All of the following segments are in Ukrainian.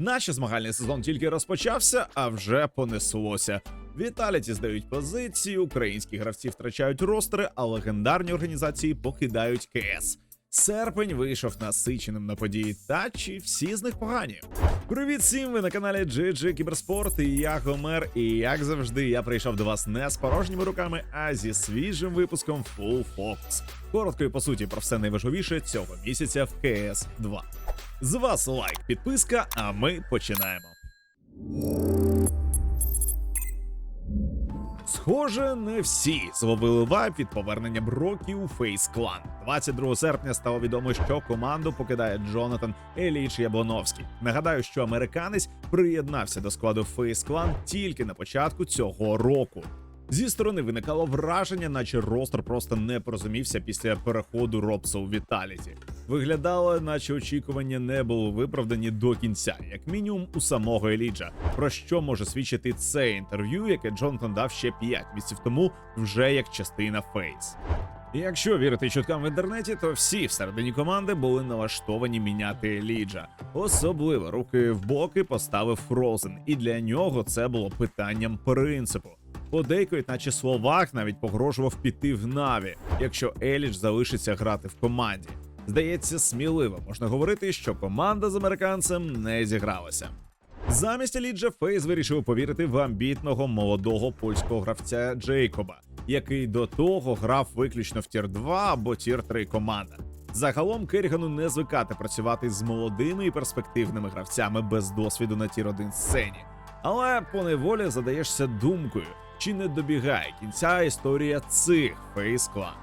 Наче змагальний сезон тільки розпочався, а вже понеслося. Віталіті здають позиції, українські гравці втрачають ростери, а легендарні організації покидають КС. Серпень вийшов насиченим на події, та чи всі з них погані? Привіт всім! Ви на каналі GG Кіберспорт. І я Гомер. І як завжди, я прийшов до вас не з порожніми руками, а зі свіжим випуском Full Focus. Коротко і по суті про все найважливіше цього місяця в КС 2. З вас лайк, підписка, а ми починаємо. Схоже, не всі зловили вайб від повернення Брокі у Фейс Клан. 22 серпня стало відомо, що команду покидає Джонатан Еліч Яблоновський. Нагадаю, що американець приєднався до складу Фейс Клан тільки на початку цього року. Зі сторони виникало враження, наче ростер просто не порозумівся після переходу Робса у Віталіті. Виглядало, наче очікування не були виправдані до кінця, як мінімум у самого Еліджа. Про що може свідчити це інтерв'ю, яке Джонатан дав ще 5 місяців тому, вже як частина Фейс. Якщо вірити чуткам в інтернеті, то всі всередині команди були налаштовані міняти Еліджа. Особливо руки в боки поставив Фрозен, і для нього це було питанням принципу. Подейкують, наче Словак навіть погрожував піти в Наві, якщо Еліч залишиться грати в команді. Здається, сміливо можна говорити, що команда з американцем не зігралася. Замість Еліджа Фейс вирішив повірити в амбітного молодого польського гравця Джейкоба, який до того грав виключно в тір 2 або тір 3 команда. Загалом Керігану не звикати працювати з молодими і перспективними гравцями без досвіду на тір 1 сцені. Але поневолі задаєшся думкою, чи не добігає кінця історія цих фейс клан.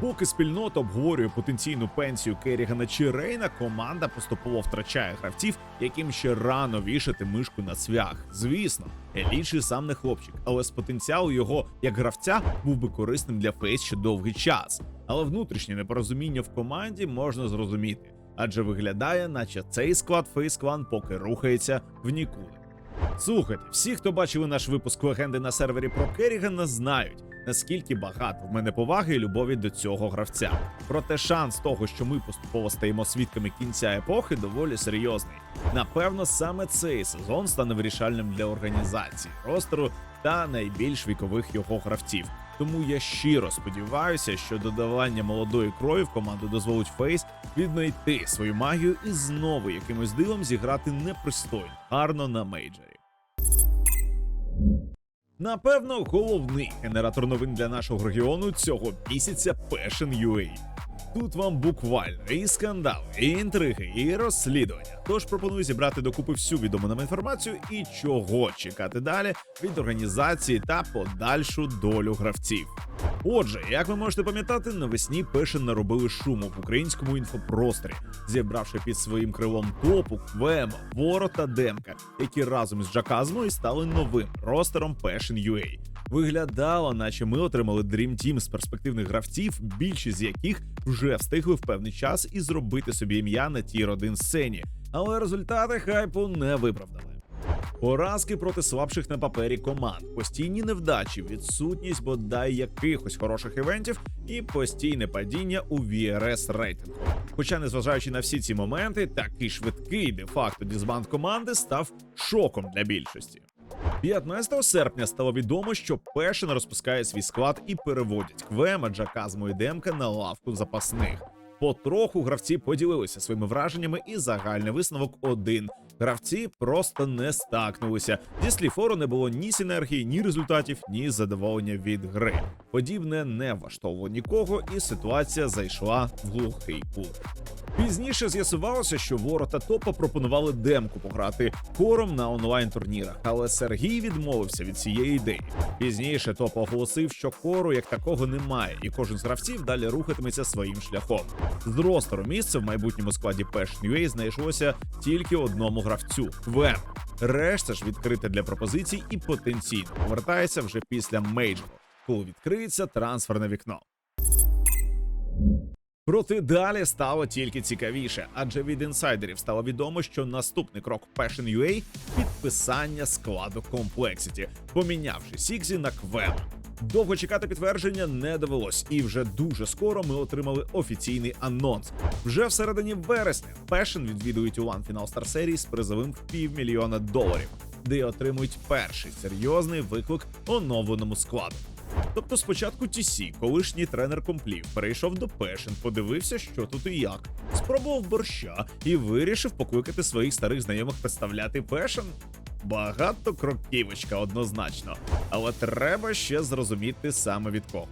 Поки спільнота обговорює потенційну пенсію Керігана чи Рейна, команда поступово втрачає гравців, яким ще рано вішати мишку на цвях. Звісно, Еліч і сам не хлопчик, але з потенціалу його як гравця був би корисним для Фейс ще довгий час. Але внутрішнє непорозуміння в команді можна зрозуміти, адже виглядає, наче цей склад Фейс Клан поки рухається в нікуди. Слухайте, всі, хто бачили наш випуск легенди на сервері про Керігана, знають, наскільки багато в мене поваги і любові до цього гравця. Проте шанс того, що ми поступово стаємо свідками кінця епохи, доволі серйозний. Напевно, саме цей сезон стане вирішальним для організації, ростеру та найбільш вікових його гравців. Тому я щиро сподіваюся, що додавання молодої крові в команду дозволить Фейс віднайти свою магію і знову якимось дивом зіграти непристойно, гарно на мейджорі. Напевно, головний генератор новин для нашого регіону цього місяця Passion UA. Тут вам буквально і скандали, і інтриги, і розслідування. Тож пропоную зібрати докупи всю відому нам інформацію і чого чекати далі від організації та подальшу долю гравців. Отже, як ви можете пам'ятати, навесні Пешен наробили шуму в українському інфопросторі, зібравши під своїм крилом топу, Квема, Воро та Демка, які разом із Джаказмою стали новим ростером Passion UA. Виглядало, наче ми отримали Dream Team з перспективних гравців, більшість з яких вже встигли в певний час і зробити собі ім'я на тір 1 сцені, але результати хайпу не виправдали. Поразки проти слабших на папері команд, постійні невдачі, відсутність бодай якихось хороших івентів і постійне падіння у VRS рейтингу. Хоча, незважаючи на всі ці моменти, такий швидкий де-факто дізбанд команди став шоком для більшості. 15 серпня стало відомо, що Пешин розпускає свій склад і переводять Квема, Джаказму і Демка на лавку запасних. Потроху гравці поділилися своїми враженнями, і загальний висновок один: гравці просто не стакнулися. Зі сліфору не було ні синергії, ні результатів, ні задоволення від гри. Подібне не влаштовувало нікого, і ситуація зайшла в глухий кут. Пізніше з'ясувалося, що ворота топа пропонували демку пограти кором на онлайн турнірах, але Сергій відмовився від цієї ідеї. Пізніше топ оголосив, що кору як такого немає, і кожен з гравців далі рухатиметься своїм шляхом. З ростеру місце в майбутньому складі Passion UA знайшлося тільки одному гравцю Квем. Решта ж відкрита для пропозицій і потенційно повертається вже після мейджору, коли відкриється трансферне вікно. Проте далі стало тільки цікавіше, адже від інсайдерів стало відомо, що наступний крок Passion UA – підписання складу Complexity, помінявши Сікзі на Квем. Довго чекати підтвердження не довелось, і вже дуже скоро ми отримали офіційний анонс. Вже в середині вересня Passion відвідують Улан фінал Star серії з призовим в півмільйона доларів, де отримують перший серйозний виклик оновленому складу. Тобто спочатку TC, колишній тренер комплів, перейшов до Passion, подивився, що тут і як, спробував борща і вирішив покликати своїх старих знайомих представляти Passion. Багато кроківочка однозначно, але треба ще зрозуміти саме від кого.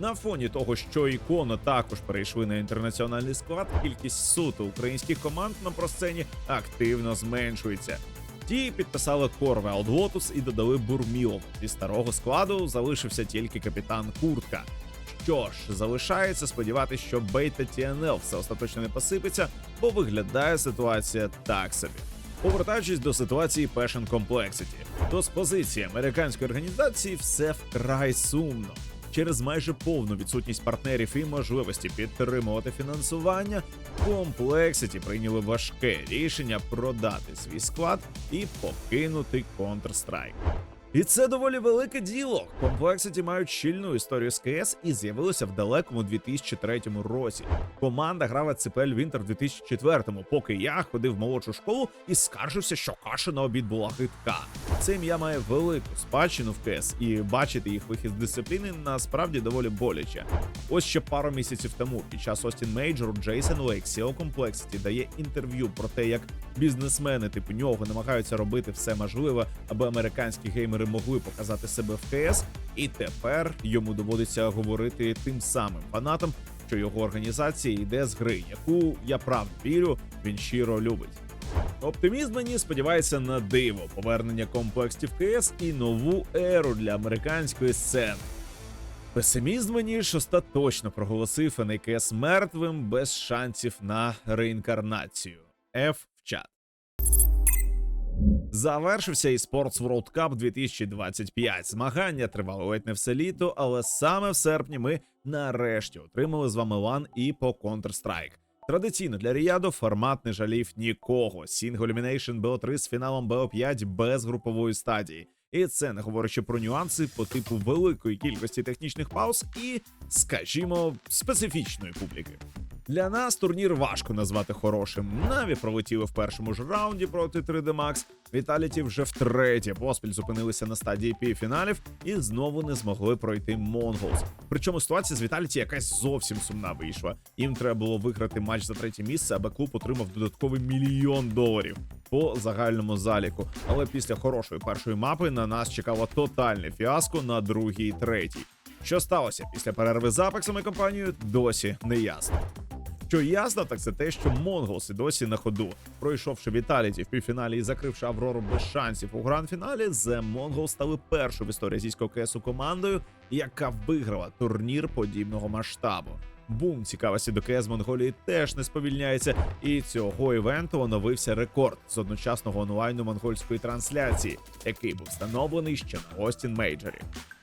На фоні того, що іконо також перейшли на інтернаціональний склад, кількість суто українських команд на просцені активно зменшується. Ті підписали Корве Аутготус і додали Бурмілов. Зі старого складу залишився тільки капітан Куртка. Що ж, залишається сподіватися, що Бейта TNL все остаточно не посипеться, бо виглядає ситуація так собі. Повертаючись до ситуації Passion Complexity, то з позиції американської організації все вкрай сумно. Через майже повну відсутність партнерів і можливості підтримувати фінансування, Complexity прийняли важке рішення продати свій склад і покинути Counter-Strike. І це доволі велике діло. Complexity мають щільну історію з КС і з'явилося в далекому 2003 році. Команда грала Ципель Вінтер в 2004-му, поки я ходив в молодшу школу і скаржився, що каша на обід була хитка. Це ім'я має велику спадщину в КС, і бачити їх вихід з дисципліни насправді доволі боляче. Ось ще пару місяців тому, під час Остін Мейджору, Джейсон Лейк, CEO Complexity, дає інтерв'ю про те, як бізнесмени типу нього намагаються робити все можливе, аби американські геймери могли показати себе в КС, і тепер йому доводиться говорити тим самим фанатам, що його організація йде з гри, яку я правда вірю, він щиро любить. Оптимізм мені сподівається на диво, повернення комплексів КС і нову еру для американської сцени. Песимізм мені ж остаточно проголосив НКС мертвим без шансів на реінкарнацію. F в чат. Завершився і Sports World Cup 2025. Змагання тривали ледь не все літо, але саме в серпні ми нарешті отримали з вами лан і по Counter-Strike. Традиційно для Ріяду формат не жалів нікого. Сінг Elimination БО3 з фіналом БО5 без групової стадії. І це не говорячи про нюанси по типу великої кількості технічних пауз і, скажімо, специфічної публіки. Для нас турнір важко назвати хорошим. Наві пролетіли в першому ж раунді проти 3D Max. Віталіті вже втретє поспіль зупинилися на стадії півфіналів і знову не змогли пройти Монголс. Причому ситуація з Віталіті якась зовсім сумна вийшла. Їм треба було виграти матч за третє місце, аби клуб отримав додатковий мільйон доларів по загальному заліку. Але після хорошої першої мапи на нас чекало тотальне фіаско на другій третій. Що сталося після перерви з Апексом і компанією, досі не ясно. Що ясно, так це те, що Монголси досі на ходу. Пройшовши Віталіті в півфіналі і закривши Аврору без шансів у гранд-фіналі, The Mongols стали першою в історії азійського КСу командою, яка виграла турнір подібного масштабу. Бум цікавості до КС Монголії теж не сповільняється, і цього івенту оновився рекорд з одночасного онлайну монгольської трансляції, який був встановлений ще на Остін Мейджорі.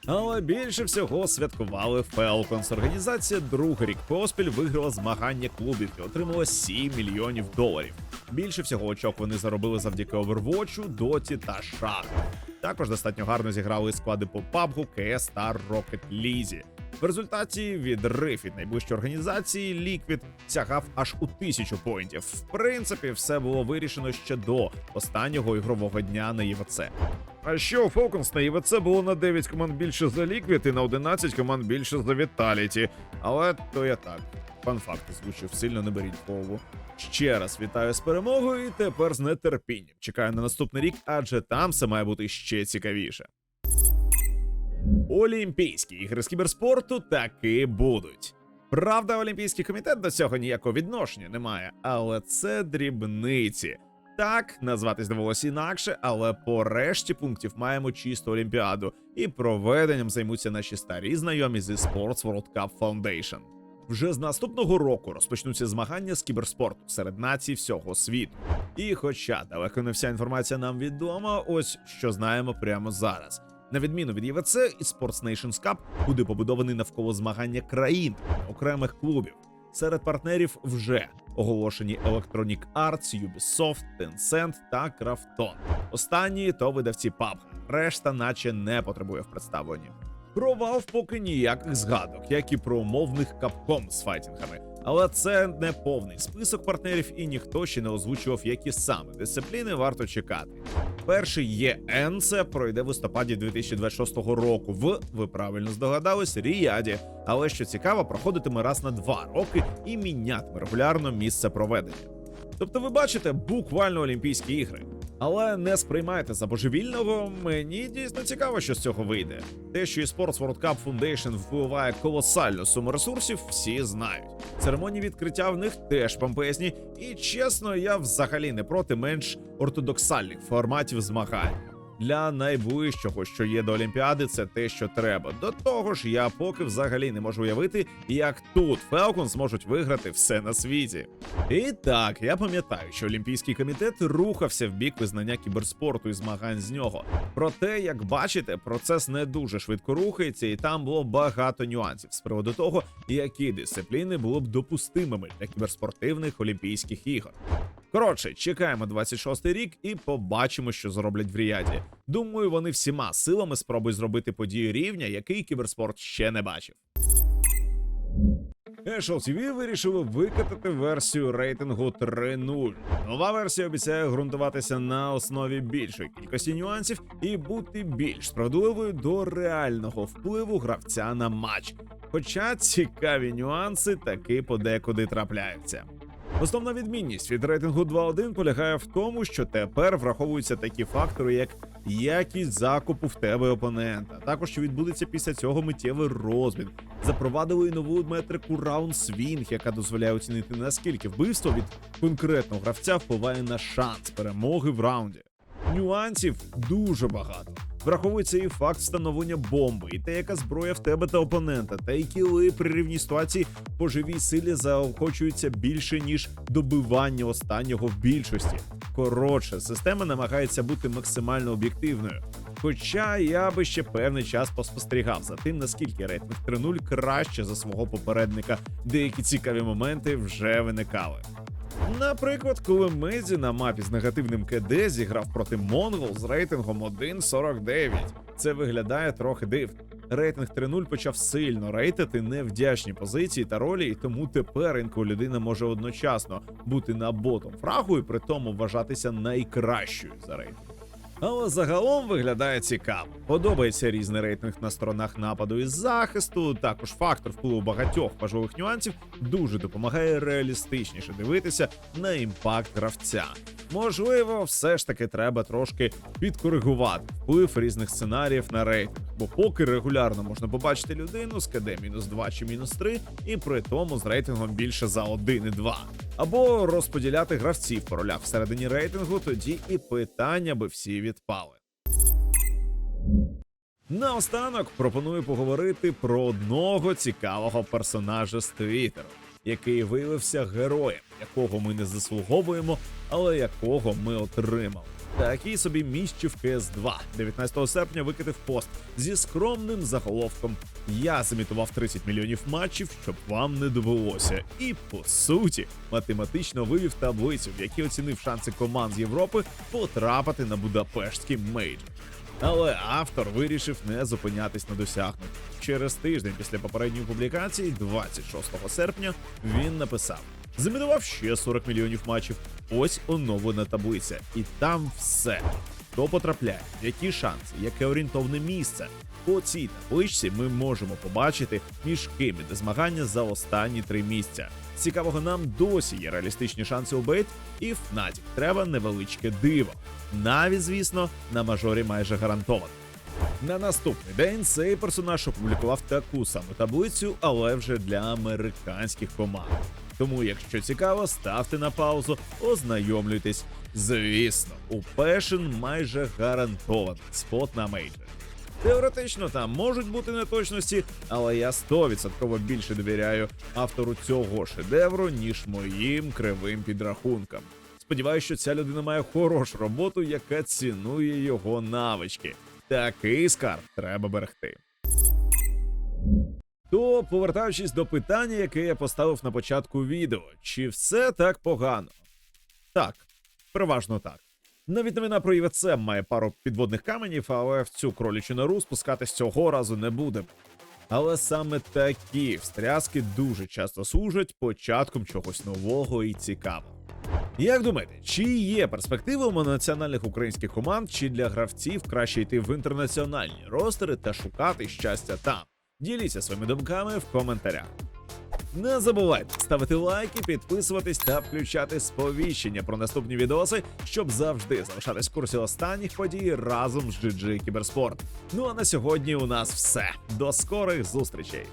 Але більше всього святкували Falcons. Організація другий рік поспіль виграла змагання клубів і отримала 7 мільйонів доларів. Більше всього очок вони заробили завдяки Overwatch, Доті та Шаху. Також достатньо гарно зіграли склади по PUBG, CS та Rocket League. В результаті відрив від найближчої організації Liquid сягав аж у тисячу поінтів. В принципі, все було вирішено ще до останнього ігрового дня на ЄВЦ. А що у на ЄВЦ було на 9 команд більше за Liquid і на 11 команд більше за Vitality. Але то я так. Фан-факт озвучив, сильно не беріть голову. Ще раз вітаю з перемогою і тепер з нетерпінням. Чекаю на наступний рік, адже там все має бути ще цікавіше. Олімпійські ігри з кіберспорту таки будуть. Правда, Олімпійський комітет до цього ніякого відношення не має, але це дрібниці. Так, назватись довелося інакше, але по решті пунктів маємо чисту олімпіаду, і проведенням займуться наші старі знайомі зі Sports World Cup Foundation. Вже з наступного року розпочнуться змагання з кіберспорту серед націй всього світу. І, хоча далеко не вся інформація нам відома, ось що знаємо прямо зараз. На відміну від ЄВЦ, і Sports Nations Cup буде побудований навколо змагання країн окремих клубів. Серед партнерів вже оголошені Electronic Arts, Ubisoft, Tencent та Krafton. Останні то видавці PUBG, решта, наче не потребує в представленні. Про Valve поки ніяких згадок, як і про умовних капком з файтінгами. Але це не повний список партнерів, і ніхто ще не озвучував, які саме дисципліни варто чекати. Перший ЄН це пройде в листопаді 2026 року в ви правильно здогадались Ріяді. Але що цікаво, проходитиме раз на два роки і мінятиме регулярно місце проведення. Тобто, ви бачите буквально Олімпійські ігри. Але не сприймайте за божевільного. Мені дійсно цікаво, що з цього вийде. Те, що eSports World Cup Foundation впливає колосальну суму ресурсів, всі знають. Церемонії відкриття в них теж помпезні, і чесно, я взагалі не проти менш ортодоксальних форматів змагань. Для найближчого, що є до Олімпіади, це те, що треба. До того ж, я поки взагалі не можу уявити, як тут Falcons зможуть виграти все на світі. І так, я пам'ятаю, що Олімпійський комітет рухався в бік визнання кіберспорту і змагань з нього. Проте, як бачите, процес не дуже швидко рухається, і там було багато нюансів з приводу того, які дисципліни було б допустимими для кіберспортивних Олімпійських ігор. Коротше, чекаємо 26-й рік і побачимо, що зроблять в Ріаді. Думаю, вони всіма силами спробують зробити подію рівня, який кіберспорт ще не бачив. Ешел TV вирішили викатати версію рейтингу 3.0. Нова версія обіцяє ґрунтуватися на основі більшої кількості нюансів і бути більш справедливою до реального впливу гравця на матч. Хоча цікаві нюанси таки подекуди трапляються. Основна відмінність від рейтингу 2.1 полягає в тому, що тепер враховуються такі фактори, як якість закупу в тебе опонента. Також що відбудеться після цього миттєвий розмін. Запровадили нову метрику раунд-свінг, яка дозволяє оцінити наскільки вбивство від конкретного гравця впливає на шанс перемоги в раунді. Нюансів дуже багато. Враховується і факт встановлення бомби, і те, яка зброя в тебе та опонента, та й кіли при рівній ситуації по живій силі заохочуються більше ніж добивання останнього в більшості. Коротше, система намагається бути максимально об'єктивною. Хоча я би ще певний час поспостерігав за тим, наскільки рейтинг 3.0 краще за свого попередника, деякі цікаві моменти вже виникали. Наприклад, коли Мезі на мапі з негативним КД зіграв проти Монгол з рейтингом 1.49. Це виглядає трохи дивно. Рейтинг 3.0 почав сильно рейтити невдячні позиції та ролі, і тому тепер інколи людина може одночасно бути на ботом фрагу і при тому вважатися найкращою за рейтинг. Але загалом виглядає цікаво. Подобається різний рейтинг на сторонах нападу і захисту. Також фактор впливу багатьох важливих нюансів дуже допомагає реалістичніше дивитися на імпакт гравця. Можливо, все ж таки треба трошки підкоригувати вплив різних сценаріїв на рейтинг, бо поки регулярно можна побачити людину з КД мінус 2 чи мінус 3, і при тому з рейтингом більше за 1,2. Або розподіляти гравців по ролях всередині рейтингу, тоді і питання би всі відпали. Наостанок пропоную поговорити про одного цікавого персонажа з Твіттеру, який виявився героєм, якого ми не заслуговуємо, але якого ми отримали. Такий собі міщів КС 2 19 серпня викатив пост зі скромним заголовком Я замітував 30 мільйонів матчів, щоб вам не довелося. І по суті, математично вивів таблицю, в якій оцінив шанси команд з Європи потрапити на Будапештський мейджор. Але автор вирішив не зупинятись на досягненні. Через тиждень після попередньої публікації, 26 серпня, він написав: замінував ще 40 мільйонів матчів. Ось оновлена таблиця, і там все. Хто потрапляє, які шанси, яке орієнтовне місце. По цій табличці ми можемо побачити, між ким іде змагання за останні три місця. Цікавого нам досі є реалістичні шанси у бейт і в. Треба невеличке диво. Навіть, звісно, на мажорі майже гарантовано. На наступний день цей персонаж опублікував таку саму таблицю, але вже для американських команд. Тому, якщо цікаво, ставте на паузу, ознайомлюйтесь. Звісно, у Passion майже гарантований спот на мейджорі. Теоретично там можуть бути неточності, але я 100% більше довіряю автору цього шедевру, ніж моїм кривим підрахункам. Сподіваюсь, що ця людина має хорошу роботу, яка цінує його навички. Такий скарб треба берегти. То, повертаючись до питання, яке я поставив на початку відео, чи все так погано? Так, переважно так. Навіть новина про ІВЦ має пару підводних каменів, але в цю кролячу нору спускатись цього разу не буде. Але саме такі встряски дуже часто служать початком чогось нового і цікавого. Як думаєте, чи є перспективи у національних українських команд, чи для гравців краще йти в інтернаціональні ростери та шукати щастя там? Діліться своїми думками в коментарях. Не забувайте ставити лайки, підписуватись та включати сповіщення про наступні відоси, щоб завжди залишатись в курсі останніх подій разом з GG Кіберспорт. Ну а на сьогодні у нас все. До скорих зустрічей!